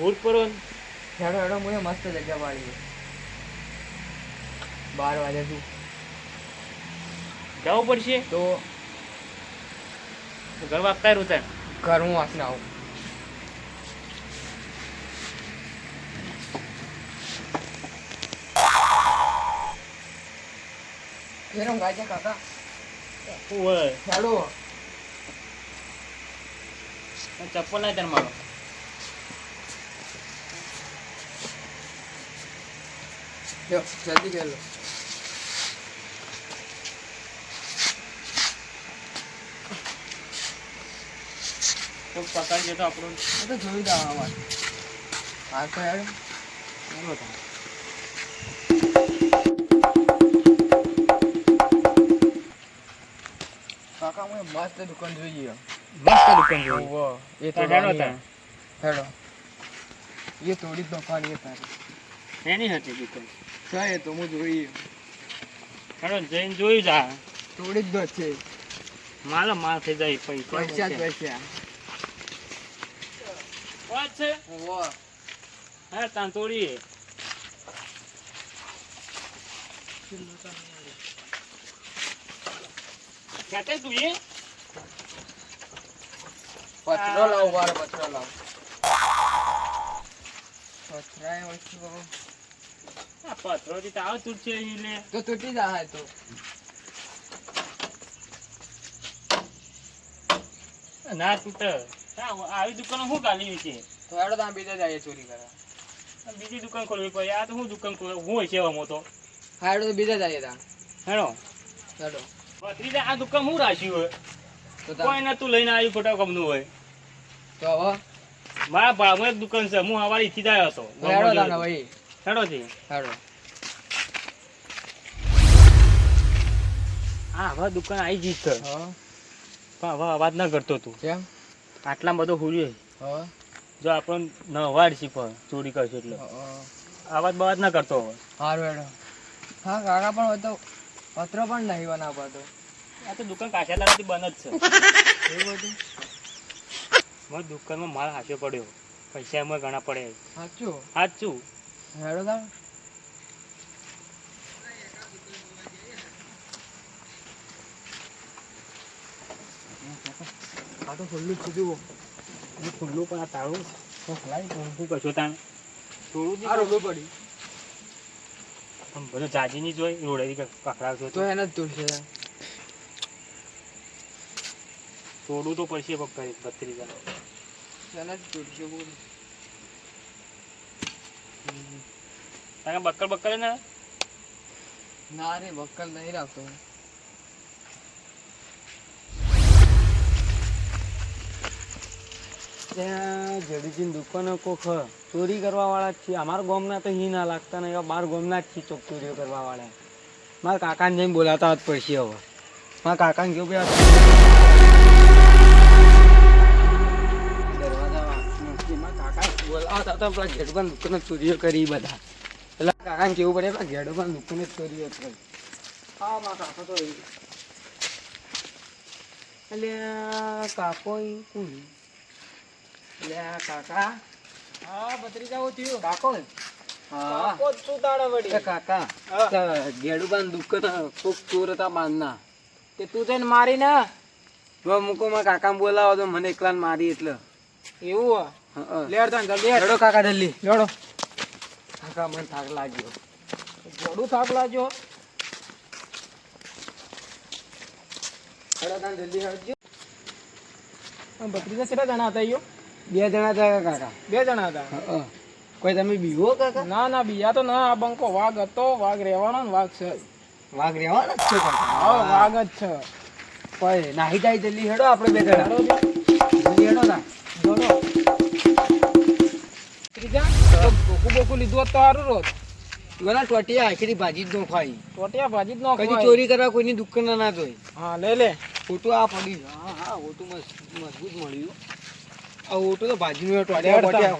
ભૂત પરો. હેડો હેડો મને મસ્ત જગ્યા પાડી બાર વાગે તું જવું પડશે? તો ઘર વાગતા તાર ઘર હું વાસને આવું. ફેરમ ગાજે કાકા. ઓય હેડો. ચપ્પલ નહીં તાર મારો. લ્યો જલ્દી ખેલો તો પકડજે તો આપણું. તો જોઈ દા અમાર હા તો હેડો ચાલો તાર. કાકા મને મસ્ત દુકાન જોઈએ મસ્ત દુકાન એ તો હેડો. એ થોડી દુકાન એ તારી. એની હતી દુકાન. છે તો હું જોઈ હેડો જઈને જોઈ જા. થોડી જ છે. માલો માલ થઈ જાય પૈસા પૈસા પૈસા. વાત છે? હા તાન તોડીએ ક્યાં તું એ? પથરો લાવ બાર પથરો લાવ. પથરાય વસ્તુ બાબા. આ પથરોથી તો આવતું જ છે ઈ લે. તો તૂટી જાય તો. ના તૂટે. આવી દુકાનો શું ગાલી છે? તો હેડો તમે બીજે જઈએ ચોરી કરવા. બીજી દુકાન ખોલવી પડે. આ તો હું દુકાન ખોલ? હું છે એવામાં તો. હા હેડો તો બીજે જઈએ તા. હેડો. હેડો. ભત્રીજા આ દુકાન હું રાખ્યું હોય? કોઈ તા. નતું લઈને આવ્યું ખોટા કમનું હોય. તો હવે? મારા એક દુકાન છે. હું હવારે ઈથી જ આવ્યો હતો. હેડો છે હેડો. હા હવે દુકાન આવી ગઈ છે. હા. પણ હવે અવાજ ના કરતો તું. કેમ? આટલા બધો હુર્યો હા. જો આપણને નવાડ છે પણ ચોરી કરશે એટલે. અવાજ બવાજ ના કરતો હવે સારું હેડો. હા કાકા પણ હોય તો પત્રો પણ નહીં બનાવતો. આ તો દુકાન કાશા દાડાથી બંધ જ છે. એવું બધું? મારી દુકાનમાં માલ હાથે પડ્યો. પૈસા એમાં ઘણા પડે સાચું? સાચું. હેડો આ તો ખુલ્લું જ જુઓ. ખુલ્લું પણ આ તાળું તો ખલાય પણ શું કરશો તાણ? થોડું આ રોડું પડી. બધો જાજી નહીં જોઈ રોડે કકડાવ તો. તો એને જ તોડશે થોડું તો પડશે પકડી બત્રીસ એને જ તોડશે બોલ. તારે બક્કર બક્કર ને ના રે બક્કલ નહીં રાખતો ત્યાં જડીજીની દુકાનો કોખ ચોરી કરવા વાળા જ છે. અમારા ગામના તો હી ના લાગતા ને એવા બાર ગામના જ છે ચોક ચોરીઓ કરવા વાળા મારા કાકાને જઈને બોલાતા જ પડશે હવે. મારા કાકાને કેવું ભાઈ કાકા આવતા પેલા ઘેડબાન દુકાને ચોરીઓ કરી બધા. પેલા કાકાને કેવું પડે પેલા ઘેડબાન દુકાને ચોરીઓ કરી. હા મારા કાકો તો એટલે કાકો એટલે કાકા? હા બત્રીજા થયું. કાકો ને શું તાળા એ કાકા ગેડુબાન દુકાન કોક ચોર હતા બાંધના તે તું જઈને મારી ને મૂકો માં કાકા બોલાવો તો મને એકલા મારી એટલે. એવું હા, લેડ તાન જલ્દી હા. હેડો કાકા જલ્દી. લેડો કાકા મને થાક લાગ્યો. જોડું થાક લાગ્યો. હેડો તાન જલ્દી હેડજો. બત્રીજા કેટલા જણા હતા ઈયો? બે જણા હતા કાકા. બે જણા હતા. કોઈ તમે બીવો કાકા? ના ના બીજા તો ના આ બંકો વાઘ હતો વાઘ રહેવાનો ને વાઘ છે. વાઘ રહેવાના જ છે કાકા. હા વાઘ જ છે. કોઈ નાહી જાય જલ્દી હેડો આપણે બે જણા. લીધું હોત તો સારું રોત પેલા ટોટિયા આખરી ભાજી જ નો ખાઈ ટોટિયા ભાજી જ નો કદી ચોરી કરવા કોઈની દુકાન ના જોઈ. હા લે લે. ફોટો આ પડી. હા હા ઓટો મજબૂત મળ્યું. આ ઓટો તો ભાજીનું હેડ ટોટિયા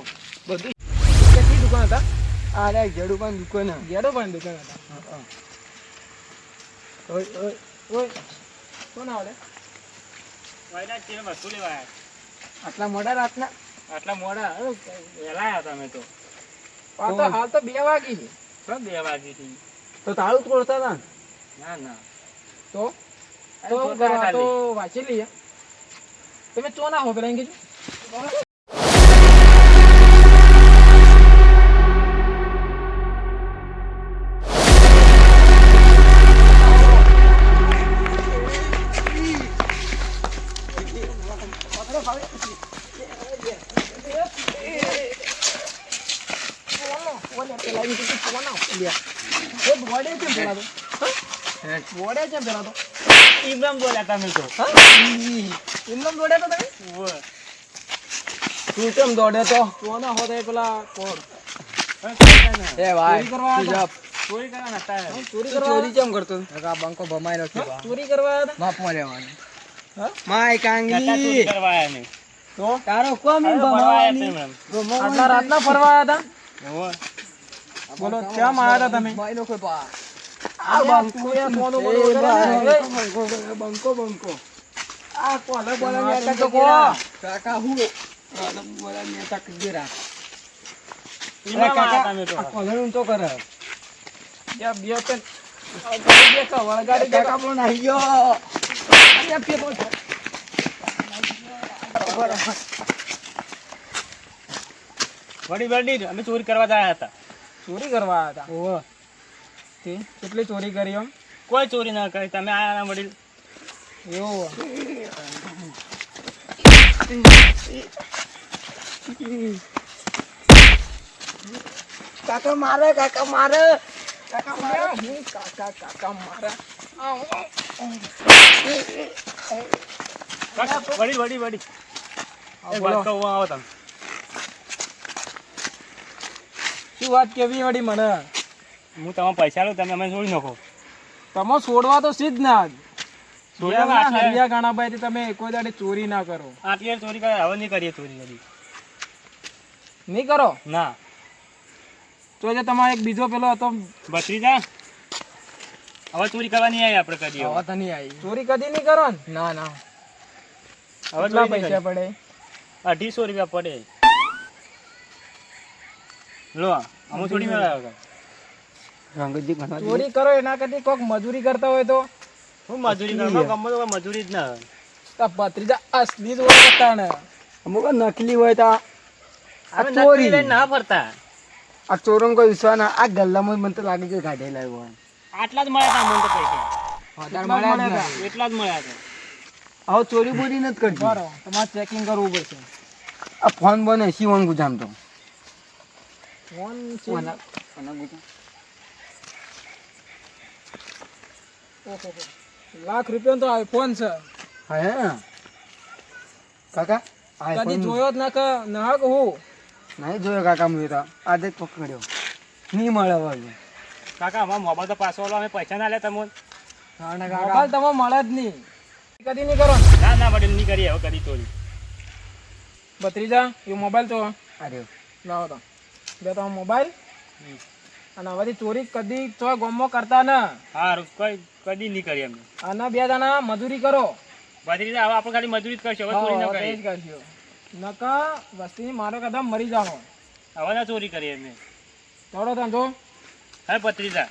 બધું. કેટલી દુકાન હતા? આ રે જડુબાન દુકાન. ગેડો પણ દુકાન હતા. ઓય ઓય ઓય. કોણ આવડે? આટલા મોડા રાતના? આટલા મોડા. વહેલા તમે તો. તો હાલ તો બે વાગી છે. તો બે વાગીથી તો તાળું તોડતા હતા ના ના. તો? તો તો વાંચી લઈએ. તમે ચો ના હો પેલા એમ કીધું ઇમરાન બોલ્યા તમે તો એમનેમ દોડ્યા તો તમે ઉવ્વ. તું કેમ દોડે તો ચો ના હો તો એ પેલા કોણ હવે ચોરી ના. એ ચોરી કરવા આવ્યા ચોરી કરવા નતા આવ્યા. ચોરી તું કરવા ચોરી કેમ કરતો બંકો ભમાઈ ચોરી કરવા આવ્યા હતા? માપમાં લેવાનું હા? માય નતા ચોરી કાંગી કરવા આવ્યા નહીં. તો તારો કોમ હવે ભરવા આવ્યા હતા એમનેમ. આટલા રાતના ફરવા આવ્યા હતા ઉવ્વ. બોલો ક્યાં માં આવ્યા હતા તમે આ બંકો યાર બોલો બંકો બંકો. આ કોને બોલે ને તો કો. કાકા હું? બોલા નેતા કીધા કાકા આવ્યા તમે તો. આ કોલર તો કરે? યા બે પેન બે કા વળગાડી કાકા ગયો. અહીંયા પેલો છે. વડી વડી અમે ચોરી કરવા જયા હતા. ચોરી કરવા આવ્યા હતા? ઓહો. તે કેટલી ચોરી કરી એમ? કોઈ ચોરી ના કરી. તમે આયા વડીલ. એવું કાકા મારે કાકા મારે. કાકા મારા. કાકા કાકા મારા વડી વડી વડી એક વાત કહું આવો તમે. શું વાત કેવી વળી મને? હું તમારા પૈસા લઉં તમે અમે છોડી નાખો. તમે છોડવા તો સીધ ના. હરિયા ગાણાભાઈ તમે કોઈ દાડે ચોરી ના કરો. આટલી ચોરી કરે હવે નહીં કરીએ ચોરી હજી. નહીં કરો? ના. તો જે તમારે એક બીજો પેલો હતો. ભત્રીજા? હવે ચોરી કરવાની આવી આપણે કરીએ હવે. તો નહીં આવી ચોરી કદી નહીં કરો ને? ના ના. હવે કેટલા પૈસા. પડે? અઢીસો રૂપિયા પડે. લો અમુ થોડી મેળવ્યો રંગજી ભણવા ચોરી કરો એના કરતી કોક મજૂરી કરતા હોય તો? હું મજૂરી કરવા ગમે તો મજૂરી જ ના. તા ભત્રીજા અસલી જ હોય કરતા ને અમુક નકલી હોય તા આ ચોરી. ના ફરતા. આ ચોરો કોઈ વિશ્વાસ ના આ ગલ્લામાં મને તો લાગે છે કાઢેલા હોય. આટલા જ મળ્યા હતા મને તો પૈસા? એટલા જ મળ્યા હતા હવે ચોરી બોરી નથી કરતી. તમારે ચેકિંગ કરવું પડશે. આ ફોન બને વન ગુજામ તો. ફોન કોના ગુજામ. લાખ રૂપિયાનો તો આઈફોન છે. હે કાકા કદી જોયો જ ના કા ના હું? નહીં જોયો કાકા મેં તો. આજે પકડ્યો નહીં મળે હવે કાકા અમારા મોબાઈલ તો પાછો અમે પૈસા ના લે તમને મોબાઈલ તમે મળે જ નહીં. કદી નહીં કરો. ના ના વડીલ નહીં કરીએ. હવે કદી ચોરી. બત્રીજા એ મોબાઈલ તો. અરે લાવો તો. બે તો મોબાઈલ. અને હવેથી ચોરી કદી તો ગોમમાં કરતા ના. હા કોઈ કદી નહીં કરી અમે અને બે જણા મજૂરી કરો. મજૂરી હવે આપણે ખાલી મજૂરી જ કરશું હવે ચોરી ના કરી જ નકા વસ્તી મારો કદમ મરી જાઓ હવે ના ચોરી કરીએ અમે થોડો ધંધો. હે પત્રીજા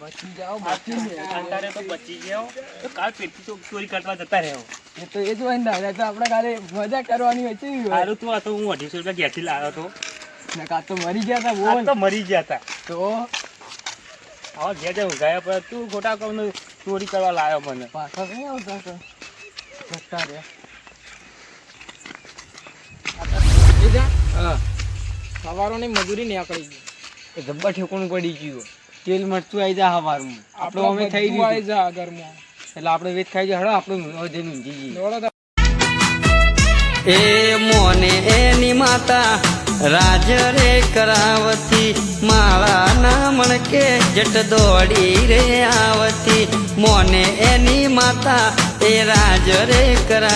બચી જાઓ અત્યારે તો બચી ગયો તો કાલ પેટથી ચોરી કરવા જતા રહ્યો એ તો એ જ હોય ને તો આપણે ખાલી મજા કરવાની હોય છે સારું તું આ તો હું અઢીસો રૂપિયા ઘેરથી લાવ્યો હતો. નકા તો મરી ગયા હતા બોલ. તો મરી ગયા હતા તો? આવા ઘેર જઈને ઊંઘાયા પર તું ખોટા કહું ચોરી કરવા લાવ્યો મને. પાછા કઈ આવતા તો? જતા રે સવારોની મજૂરી નીકળી ગઈ. એ જબ્બા ઠેકોણું પડી ગયું. તેલ મરતું આવી જાય સવારમાં આપણો અમે થઈ ગયું આવી જાય ઘરમાં. એટલે આપણે વેચ ખાઈ જાય હળો આપણે જઈને ઊંઘી જઈએ. એ મોને એની માતા રાજ રે કરાવતી. માળા ના મણકે જટ દોડી રે આવતી. મોને એની માતા એ રાજ રે કરા